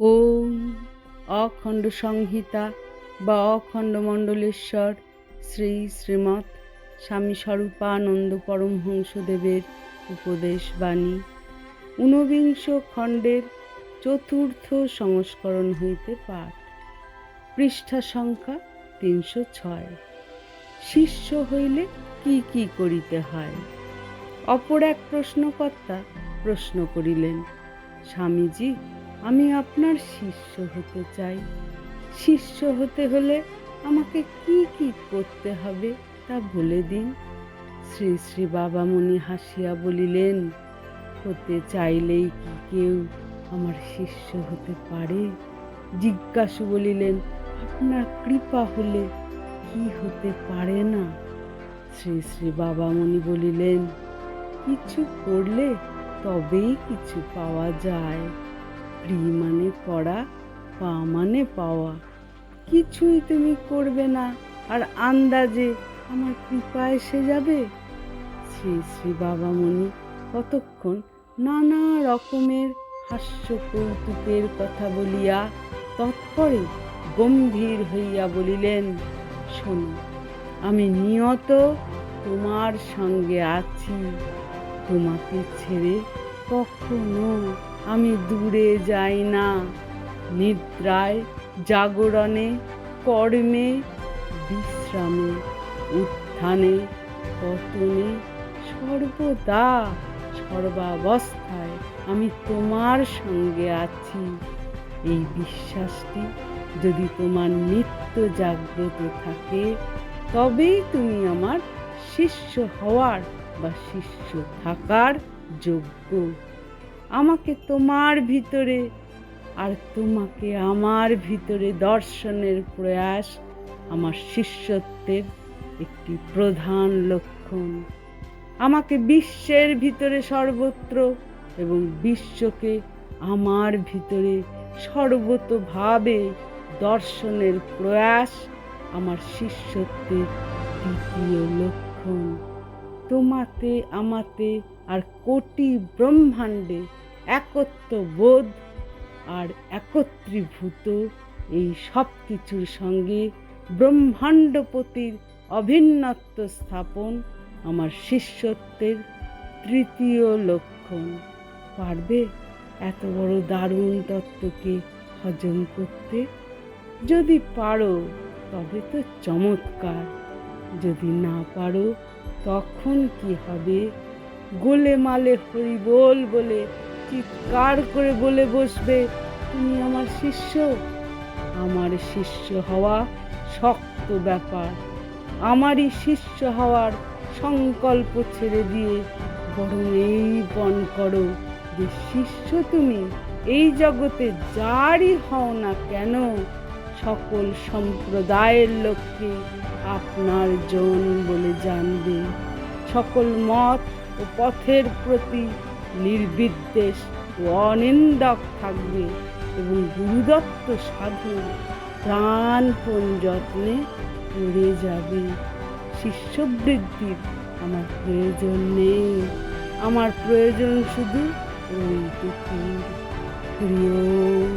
ওম অখণ্ড সংহিতা বা অখণ্ড মণ্ডলেশ্বর শ্রী শ্রীমৎ স্বামী স্বরূপানন্দ পরমহংসদেবের উপদেশ বাণী। ঊনবিংশ খণ্ডের চতুর্থ সংস্করণ হইতে পাঠ। পৃষ্ঠা সংখ্যা তিনশো ছয়। শিষ্য হইলে কি কি করিতে হয়? অপর এক প্রশ্নকর্তা প্রশ্ন করিলেন, স্বামীজি আমি আপনার শিষ্য হতে চাই। শিষ্য হতে হলে আমাকে কি কি করতে হবে তা বলে দিন। শ্রী শ্রী বাবা বাবামণি হাসিয়া বলিলেন, হতে চাইলেই কি কেউ আমার শিষ্য হতে পারে? জিজ্ঞাসু বলিলেন, আপনার কৃপা হলে কি হতে পারে না? শ্রী শ্রী বাবা বাবামণি বলিলেন, কিছু করলে তবেই কিছু পাওয়া যায়। প্রি মানে করা পা মানে পাওয়া। কিছুই তুমি করবে না, আর আন্দাজে আমার কৃপা এসে যাবে। শ্রী শ্রী বাবামণি, কতক্ষণ নানা রকমের হাস্য কৌতুকের কথা বলিয়া তৎপরে গম্ভীর হইয়া বলিলেন, শোনো, আমি নিয়ত তোমার সঙ্গে আছি। তোমাকে ছেড়ে কখনো আমি দূরে যাই না। নিদ্রায়, জাগরণে, কর্মে, বিশ্রামে, উত্থানে, পতনে, সর্বদা, সর্বাবস্থায় আমি তোমার সঙ্গে আছি। এই বিশ্বাসটি যদি তোমার নিত্য জাগ্রত থাকে, তবেই তুমি আমার শিষ্য হওয়ার বা শিষ্য থাকার যোগ্য। আমাকে তোমার ভিতরে আর তোমাকে আমার ভিতরে দর্শনের প্রয়াস আমার শিষ্যত্বের একটি প্রধান লক্ষণ। আমাকে বিশ্বের ভিতরে সর্বত্র এবং বিশ্বকে আমার ভিতরে সর্বতভাবে দর্শনের প্রয়াস আমার শিষ্যত্বের দ্বিতীয় লক্ষণ। তোমাতে, আমাতে আর কোটি ব্রহ্মাণ্ডে একত্ব বোধ আর একত্রীভূত এই সব কিছুর সঙ্গে ব্রহ্মাণ্ডপতির অভিন্নত্ব স্থাপন আমার শিষ্যত্বের তৃতীয় লক্ষণ। পারবে এত বড় দারুণ তত্ত্বকে হজম করতে? যদি পারো, তবে তো চমৎকার। যদি না পারো, তখন কি হবে? গোলে মালে হরি বল চিৎকার করে বলে বসবে। তুমি আমার শিষ্য? আমার শিষ্য হওয়া শক্ত ব্যাপার। আমারই শিষ্য হওয়ার সংকল্প ছেড়ে দিয়ে বরং এই পণ করো যে শিষ্য তুমি। এই জগতে যারই হও না কেন, সকল সম্প্রদায়ের লোককে আপনার জন বলে জানবে। সকল মত ও পথের প্রতি নির্বিদ্বেষ ও অনিন্দক থাকবে এবং গুরুদত্ত সাধু প্রাণপণ যত্নে পড়ে যাবে। শিষ্যবৃদ্ধির আমার প্রয়োজন নেই। আমার প্রয়োজন শুধু হরি ওম